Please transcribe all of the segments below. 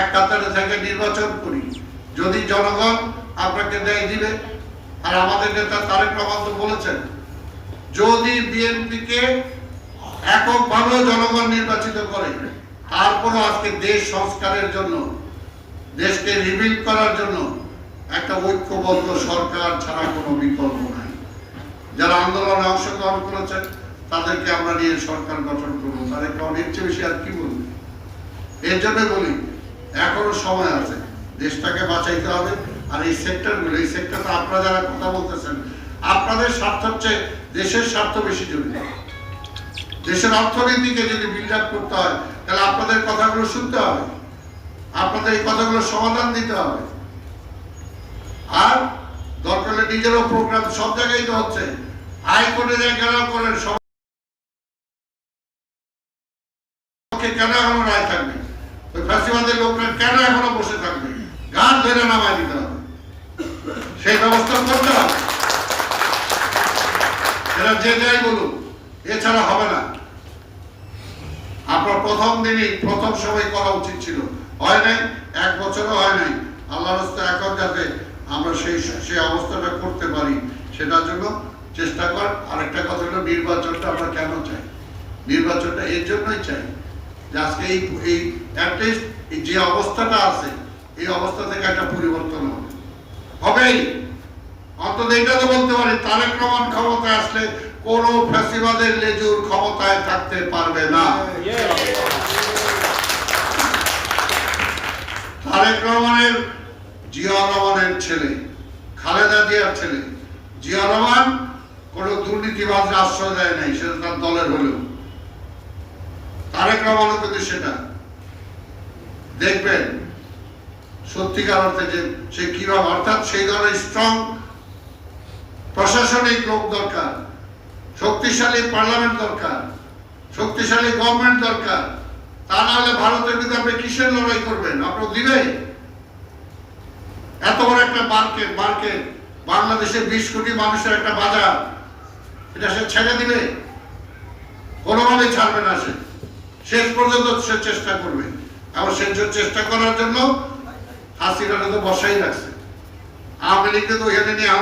এক কাতারে থেকে নির্বাচন করি। যদি জনগণ আপনাকে দেয় দিবে, আর আমাদের নেতা তারেক রহমান তো বলেছেন, যদি বিএনপিকে এককভাবে জনগণ নির্বাচিত করে, তারপরও আজকে দেশ সংস্কারের জন্য, দেশকে রিবিল্ড করার জন্য একটা ঐক্যবদ্ধ সরকার ছাড়া কোনো বিকল্প নাই। যারা আন্দোলনে অংশগ্রহণ করেছেন, তাদেরকে আমরা নিয়ে সরকার গঠন করব। তাদেরকে অনেক চেয়ে বেশি আর কি বলব? এর জন্য বলি এখনও সময় আছে। দেশটাকে বাঁচাইতে হবে। আর এই সেক্টরগুলো এই সেক্টরটা আপনারা যারা কথা বলতেছেন, আপনাদের স্বার্থ হচ্ছে দেশের স্বার্থ বেশি জরুরি। দেশের অর্থনীতিকে যদি বিল্ড আপ করতে হয়, তাহলে আপনাদের কথাগুলো শুনতে হবে। আপনাদের এই কথাগুলো সমাধান দিতে হবে। আর দরকার নিজেরও প্রোগ্রাম সব জায়গায় তো হচ্ছে। হাইকোর্টে যায় কেন করেন সব কেন এখনও রায় থাকবে ওই ফাঁসিবাদের লোকরা কেন এখনও বসে থাকবে? গান ধরে নামায় দিতে হবে। সেই ব্যবস্থা করতে হবে। এরা যে যাই বলুক, এছাড়া হবে না। আপনার প্রথম দিনই প্রথম সময় করা উচিত ছিল। হয় নাই? এক বছরও হয় নাই। আল্লাহ রাস্তা এখন যাতে আমরা সেই সেই অবস্থাটা করতে পারি, সেটার জন্য চেষ্টা কর। আরেকটা কথা হলো, নির্বাচনটা আমরা কেন চাই? নির্বাচনটা এর জন্যই চাই। আজকে এই অ্যাটলিস্ট যে অবস্থাটা আছে, এই অবস্থা থেকে একটা পরিবর্তন হবে। হবেই। অন্তত এটা তো বলতে পারি, তারেক রহমান ক্ষমতায় আসলে কোন ফ্যাসিবাদের লেজুর ক্ষমতায় থাকতে পারবে না। তারেক রহমানের জিয়া রহমানের ছেলে, খালেদা জিয়ার ছেলে। জিয়া রহমান কোন দুর্নীতিবাজ আশ্রয় দেয় নাই, সেটা তার দলের হলেও। রহমানও সেটা দেখবেন, সত্যিকার অর্থে যে সে কীভাবে, অর্থাৎ সেই ধরনের স্ট্রং প্রশাসনিক লোক দরকার, শক্তিশালী পার্লামেন্ট দরকার, শক্তিশালী গভর্নমেন্ট দরকার। তা না হলে ভারতের বিরুদ্ধে আপনি কিসের লড়াই করবেন? আপনার দিবে? এত বড় একটা মার্কেট মার্কেট, বাংলাদেশের বিশ কোটি মানুষের একটা বাজার, এটা সে ছেড়ে দিবে? কোনোভাবে ছাড়বে না সে। শেষ পর্যন্ত সে চেষ্টা করবে। এবং সে চেষ্টা করার জন্য হাসিনাটা তো বসাই রাখছে। লীগকে তো এখানে নিয়ে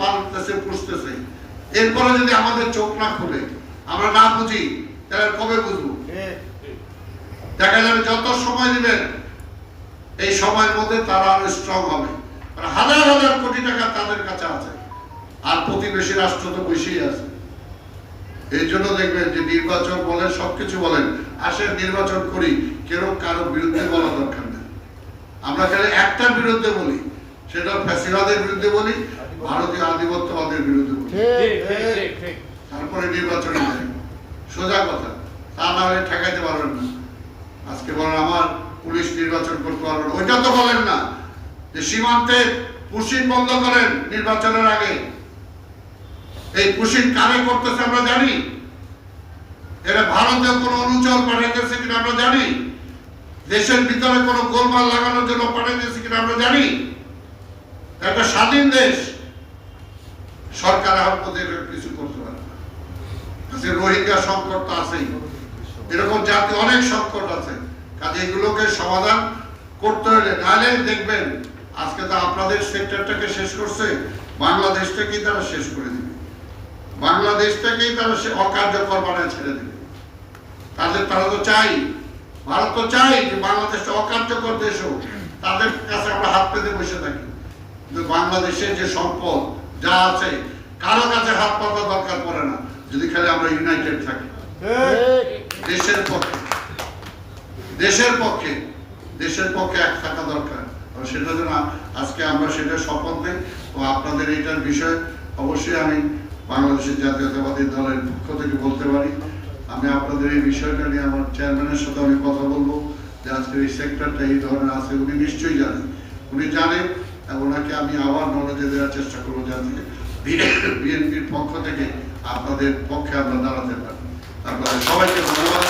পালতেছে পুষতেছে। এরপরে যদি আমাদের চোখ না খুলে, আমরা না বুঝি, তাহলে কবে বুঝব? দেখা যাবে যত সময় দিবেন এই সময়ের মধ্যে তারা আরও স্ট্রং হবে। হাজার হাজার কোটি টাকা তাদের কাছে আছে। আর প্রতিবেশী রাষ্ট্র তো বেশিই আছে। এই জন্য দেখবেন যে নির্বাচন বলেন সবকিছু বলেন আসেন নির্বাচন করি কেউ কারও বিরুদ্ধে বলা দরকার নেই। আমরা খালি একটার বিরুদ্ধে বলি সেটা ফ্যাসিবাদের বিরুদ্ধে বলি ভারতীয় আধিপত্যবাদের বিরুদ্ধে বলি। তারপরে নির্বাচনে সোজা কথা তা না হলে ঠেকাইতে পারবেন না। আজকে বলেন আমার পুলিশ নির্বাচন করতে পারবে না। ওইটা তো বলেন না যে সীমান্তে পুশিন বন্ধ করেন নির্বাচনের আগে। এই পুশিন কারে করতেছে আমরা জানি। এরা ভারতে কোনো অনুচর পাঠাইতেছে কিনা আমরা জানি। দেশের ভিতরে কোনো গোলমাল লাগানোর জন্য পাঠাইতেছে কিনা আমরা জানি। একটা স্বাধীন দেশ, সরকার ওদের কিছু করতে পারে রোহিঙ্গা সংকট তো আছেই। এরকম জাতি অনেক সংকট আছে। কাজে এগুলোকে সমাধান করতে হলে নাহলে দেখবেন, আজকে তো আপনাদের সেক্টরটাকে শেষ করছে, বাংলাদেশটাকেই তারা শেষ করে দিবে বাংলাদেশটাকেই তারা সে অকার্যকর বানায় ছেড়ে দিবে তাদের তারা তো চাই, ভারত তো চাই যে বাংলাদেশটা অকার্যকর দেশ হোক। তাদের কাছে আমরা হাত পেতে বসে থাকি। কিন্তু বাংলাদেশের যে সম্পদ যা আছে, কারও কাছে হাত পাতা দরকার পড়ে না, যদি খালি আমরা ইউনাইটেড থাকি। দেশের পক্ষে দেশের পক্ষে দেশের পক্ষে এক থাকা দরকার। সেটা যেন আজকে আমরা সেটা শপথ নেই। তো আপনাদের এইটার বিষয় অবশ্যই আমি বাংলাদেশের জাতীয়তাবাদী দলের পক্ষ থেকে বলতে পারি, আমি আপনাদের এই বিষয়টা নিয়ে আমার চেয়ারম্যানের সাথে আমি কথা বলব যে আজকের এই সেক্টরটা এই ধরনের আছে, উনি নিশ্চয়ই জানেন উনি জানেন ওনাকে আমি আবার নলেজে দেওয়ার চেষ্টা করব যাতে বিএনপির পক্ষ থেকে আপনাদের পক্ষে আমরা দাঁড়াতে পারি আপনাদের সবাইকে ধন্যবাদ।